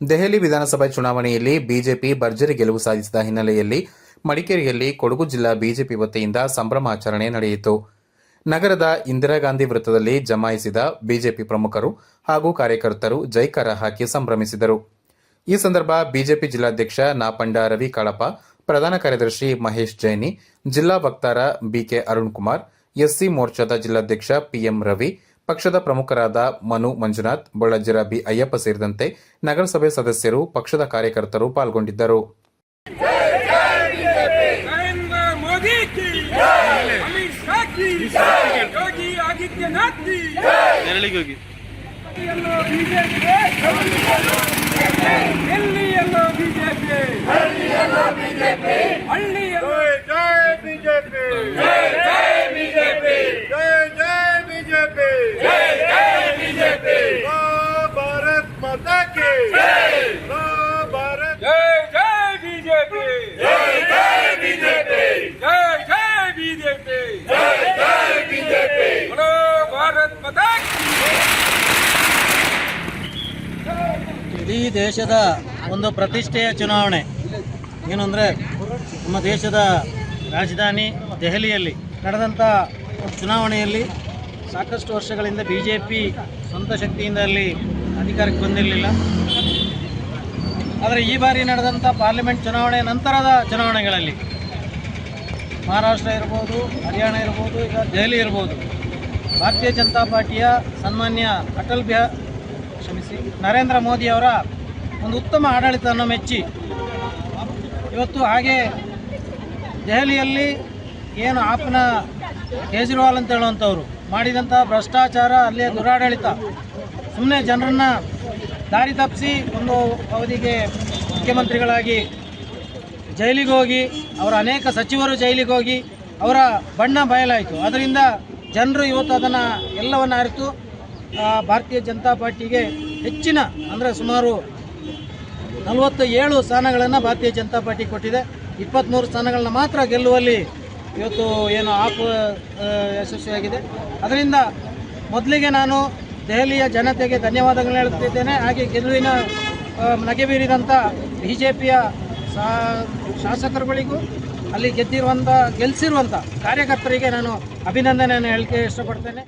ದೆಹಲಿ ವಿಧಾನಸಭೆ ಚುನಾವಣೆಯಲ್ಲಿ ಬಿಜೆಪಿ ಭರ್ಜರಿ ಗೆಲುವು ಸಾಧಿಸಿದ ಹಿನ್ನೆಲೆಯಲ್ಲಿ ಮಡಿಕೇರಿಯಲ್ಲಿ ಕೊಡಗು ಜಿಲ್ಲಾ ಬಿಜೆಪಿ ವತಿಯಿಂದ ಸಂಭ್ರಮಾಚರಣೆ ನಡೆಯಿತು. ನಗರದ ಇಂದಿರಾ ಗಾಂಧಿ ವೃತ್ತದಲ್ಲಿ ಜಮಾಯಿಸಿದ ಬಿಜೆಪಿ ಪ್ರಮುಖರು ಹಾಗೂ ಕಾರ್ಯಕರ್ತರು ಜೈಕಾರ ಹಾಕಿ ಸಂಭ್ರಮಿಸಿದರು. ಈ ಸಂದರ್ಭ ಬಿಜೆಪಿ ಜಿಲ್ಲಾಧ್ಯಕ್ಷ ನಾಪಂಡ ರವಿ ಕಳಪ ಪ್ರಧಾನ ಕಾರ್ಯದರ್ಶಿ ಮಹೇಶ್ ಜೈನಿ, ಜಿಲ್ಲಾ ವಕ್ತಾರ ಬಿಕೆ ಅರುಣ್ ಕುಮಾರ್, ಎಸ್ಸಿ ಮೋರ್ಚಾದ ಜಿಲ್ಲಾಧ್ಯಕ್ಷ ಪಿಎಂ ರವಿ ಪಕ್ಷದ ಪ್ರಮುಖರಾದ ಮನು ಮಂಜುನಾಥ್ ಮಂಜುನಾಥ ಬಿ ಅಯ್ಯಪ್ಪ ಸೇರಿದಂತೆ ನಗರಸಭೆ ಸದಸ್ಯರು ಪಕ್ಷದ ಕಾರ್ಯಕರ್ತರು ಪಾಲ್ಗೊಂಡಿದ್ದರು ಜೈ ಬಿಜೆಪಿ ನರೇಂದ್ರ ಮೋದಿ ಬಿಜೆಪಿ ಎಲ್ಲಿ ಎಲ್ಲೆಲ್ಲಾ ಬಿಜೆಪಿ माता की जय भारत जय जय बीजेपी जय जय बीजेपी जय जय बीजेपी जय जय बीजेपी बोलो भारत माता की ಇಡೀ ದೇಶದ ಒಂದು ಪ್ರತಿಷ್ಠೆಯ ಚುನಾವಣೆ ಏನು ಅಂದರೆ ನಮ್ಮ ದೇಶದ ರಾಜಧಾನಿ ದೆಹಲಿಯಲ್ಲಿ ನಡೆದಂಥ ಚುನಾವಣೆಯಲ್ಲಿ ಸಾಕಷ್ಟು ವರ್ಷಗಳಿಂದ ಬಿ ಜೆ ಪಿ ಸ್ವಂತ ಶಕ್ತಿಯಿಂದ ಅಲ್ಲಿ ಅಧಿಕಾರಕ್ಕೆ ಬಂದಿರಲಿಲ್ಲ. ಆದರೆ ಈ ಬಾರಿ ನಡೆದಂಥ ಪಾರ್ಲಿಮೆಂಟ್ ಚುನಾವಣೆ ನಂತರದ ಚುನಾವಣೆಗಳಲ್ಲಿ ಮಹಾರಾಷ್ಟ್ರ ಇರ್ಬೋದು, ಹರಿಯಾಣ ಇರ್ಬೋದು, ಈಗ ದೆಹಲಿ ಇರ್ಬೋದು, ಭಾರತೀಯ ಜನತಾ ಪಾರ್ಟಿಯ ಸನ್ಮಾನ್ಯ ಅಟಲ್ ಬಿಹಾ, ಕ್ಷಮಿಸಿ, ನರೇಂದ್ರ ಮೋದಿ ಅವರ ಒಂದು ಉತ್ತಮ ಆಡಳಿತವನ್ನು ಮೆಚ್ಚಿ, ಇವತ್ತು ಹಾಗೆ ದೆಹಲಿಯಲ್ಲಿ ಏನು ಆಪ್ನ ಕೇಜ್ರಿವಾಲ್ ಅಂತ ಹೇಳುವಂಥವ್ರು ಮಾಡಿದಂಥ ಭ್ರಷ್ಟಾಚಾರ, ಅಲ್ಲಿಯ ದುರಾಡಳಿತ ಸುಮ್ಮನೆ ಜನರನ್ನು ದಾರಿ ತಪ್ಪಿಸಿ ಒಂದು ಅವಧಿಗೆ ಮುಖ್ಯಮಂತ್ರಿಗಳಾಗಿ ಜೈಲಿಗೆ ಹೋಗಿ, ಅವರ ಅನೇಕ ಸಚಿವರು ಜೈಲಿಗೆ ಹೋಗಿ ಅವರ ಬಣ್ಣ ಬಯಲಾಯಿತು. ಅದರಿಂದ ಜನರು ಇವತ್ತು ಅದನ್ನು ಎಲ್ಲವನ್ನು ಅರಿತು ಭಾರತೀಯ ಜನತಾ ಪಾರ್ಟಿಗೆ ಹೆಚ್ಚಿನ, ಅಂದರೆ ಸುಮಾರು ನಲವತ್ತ ಏಳು ಸ್ಥಾನಗಳನ್ನು ಭಾರತೀಯ ಜನತಾ ಪಾರ್ಟಿ ಕೊಟ್ಟಿದೆ. ಇಪ್ಪತ್ತ್ಮೂರು ಸ್ಥಾನಗಳನ್ನ ಮಾತ್ರ ಗೆಲ್ಲುವಲ್ಲಿ ಇವತ್ತು ಏನು ಆಪ್ ಯಶಸ್ವಿಯಾಗಿದೆ. ಅದರಿಂದ ಮೊದಲಿಗೆ ನಾನು ದೆಹಲಿಯ ಜನತೆಗೆ ಧನ್ಯವಾದಗಳನ್ನ ಹೇಳುತ್ತಿದ್ದೇನೆ. ಹಾಗೆ ಗೆಲುವಿನ ಆ, ನಗೆ ಬೀರಿದಂಥ ಬಿ ಜೆ ಪಿಯ ಶಾಸಕರುಗಳಿಗೂ ಅಲ್ಲಿ ಗೆದ್ದಿರುವಂಥ ಗೆಲ್ಲಿಸಿರುವಂಥ ಕಾರ್ಯಕರ್ತರಿಗೆ ನಾನು ಅಭಿನಂದನೆಯನ್ನು ಹೇಳಿಕೆ ಇಷ್ಟಪಡ್ತೇನೆ.